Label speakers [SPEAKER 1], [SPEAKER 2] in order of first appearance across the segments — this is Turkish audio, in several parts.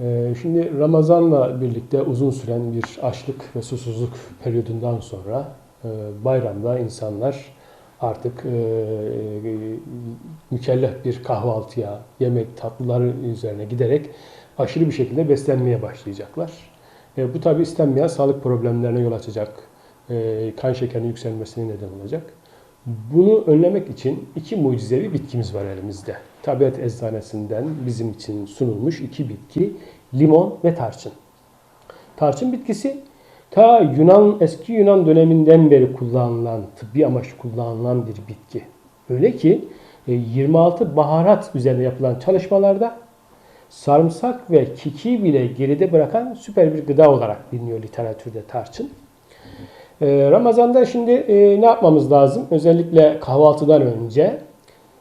[SPEAKER 1] Ee, Şimdi Ramazan'la birlikte uzun süren bir açlık ve susuzluk periyodundan sonra e, bayramda insanlar artık e, e, mükellef bir kahvaltıya, yemek, tatlıları üzerine giderek aşırı bir şekilde beslenmeye başlayacaklar. Bu tabi istenmeyen sağlık problemlerine yol açacak, kan şekerinin yükselmesine neden olacak. Bunu önlemek için iki mucizevi bitkimiz var elimizde. Tabiat eczanesinden bizim için sunulmuş iki bitki, limon ve tarçın. Tarçın bitkisi ta Yunan eski Yunan döneminden beri kullanılan, tıbbi amaçlı kullanılan bir bitki. Öyle ki e, 26 baharat üzerine yapılan çalışmalarda sarımsak ve kiki bile geride bırakan süper bir gıda olarak biliniyor literatürde tarçın. Ee, Ramazan'da şimdi e, ne yapmamız lazım? Özellikle kahvaltıdan önce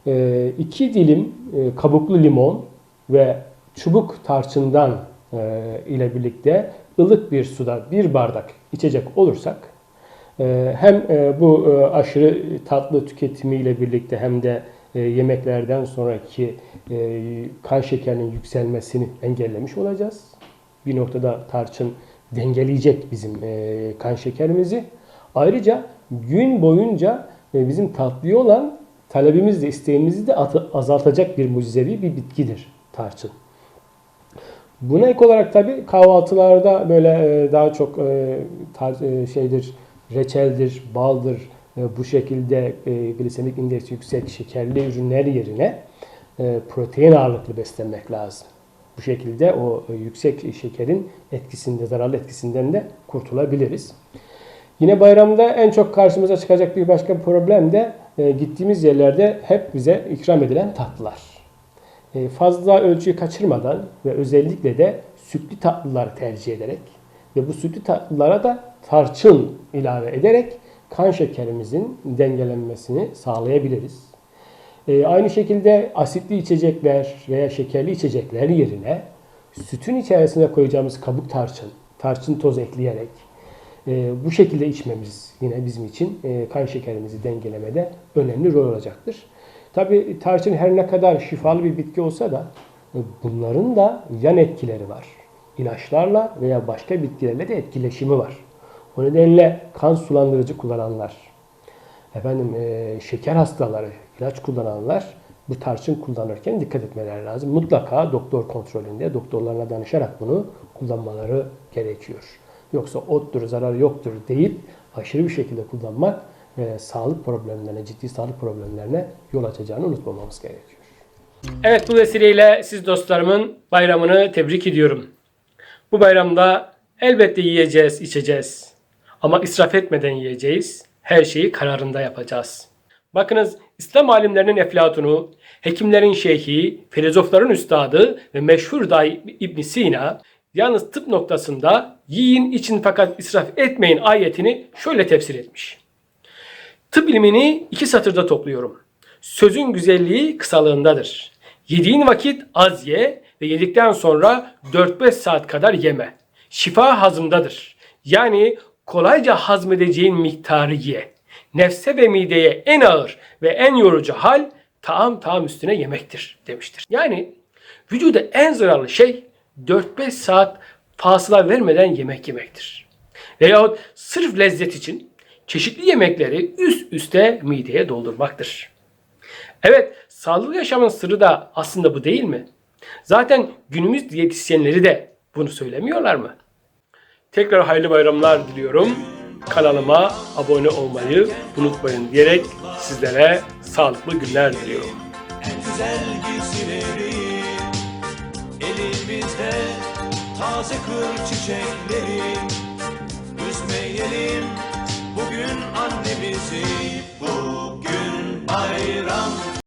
[SPEAKER 1] e, iki dilim e, kabuklu limon ve çubuk tarçından e, ile birlikte ılık bir suda bir bardak içecek olursak hem bu aşırı tatlı tüketimiyle birlikte hem de yemeklerden sonraki kan şekerinin yükselmesini engellemiş olacağız. Bir noktada tarçın dengeleyecek bizim kan şekerimizi. Ayrıca gün boyunca e, bizim tatlıya olan talebimiz de isteğimizi de azaltacak bir mucizevi bir bitkidir tarçın. Buna ek olarak tabi kahvaltılarda böyle e, daha çok e, şeydir, reçeldir, baldır, bu şekilde glisemik indeksi yüksek şekerli ürünler yerine protein ağırlıklı beslenmek lazım. Bu şekilde o yüksek şekerin etkisinde, zararlı etkisinden de kurtulabiliriz. Yine bayramda en çok karşımıza çıkacak bir başka problem de e, gittiğimiz yerlerde hep bize ikram edilen tatlılar. E, fazla ölçüyü kaçırmadan ve özellikle de sütlü tatlılar tercih ederek ve bu sütlü tatlılara da tarçın ilave ederek kan şekerimizin dengelenmesini sağlayabiliriz. E, aynı şekilde asitli içecekler veya şekerli içecekler yerine sütün içerisine koyacağımız kabuk tarçın, tarçın toz ekleyerek e, bu şekilde içmemiz yine bizim için e, kan şekerimizi dengelemede önemli rol olacaktır. Tabi tarçın her ne kadar şifalı bir bitki olsa da e, bunların da yan etkileri var. İlaçlarla veya başka bitkilerle de etkileşimi var. O nedenle kan sulandırıcı kullananlar, efendim e, şeker hastaları, ilaç kullananlar bu tarçın kullanırken dikkat etmeleri lazım. Mutlaka doktor kontrolünde, doktorlarına danışarak bunu kullanmaları gerekiyor. Yoksa ottur, zararı yoktur deyip aşırı bir şekilde kullanmak e, sağlık problemlerine, ciddi sağlık problemlerine yol açacağını unutmamamız gerekiyor. Evet bu vesileyle siz dostlarımın bayramını tebrik ediyorum. Bu bayramda elbette yiyeceğiz, içeceğiz. Ama israf etmeden yiyeceğiz. Her şeyi kararında yapacağız. Bakınız İslam alimlerinin eflatunu, hekimlerin şeyhi, filozofların üstadı ve meşhur dahi İbn Sina yalnız tıp noktasında yiyin için fakat israf etmeyin ayetini şöyle tefsir etmiş. Tıp ilmini iki satırda topluyorum. Sözün güzelliği kısalığındadır. Yediğin vakit az ye ve yedikten sonra 4-5 saat kadar yeme. Şifa hazımdadır. Yani kolayca hazmedeceğin miktarı ye. Nefse ve mideye en ağır ve en yorucu hal taam taam üstüne yemektir demiştir. Yani vücuda en zararlı şey 4-5 saat fasıla vermeden yemek yemektir. Veyahut sırf lezzet için çeşitli yemekleri üst üste mideye doldurmaktır. Evet, sağlıklı yaşamın sırrı da aslında bu değil mi? Zaten günümüz diyetisyenleri de bunu söylemiyorlar mı? Tekrar hayırlı bayramlar diliyorum. Kanalıma abone olmayı unutmayın diyerek sizlere sağlıklı günler diliyorum.
[SPEAKER 2] en güzel giysileri bizde taze kır çiçekleri. Üzmeyelim bugün annemizi Bugün bayram.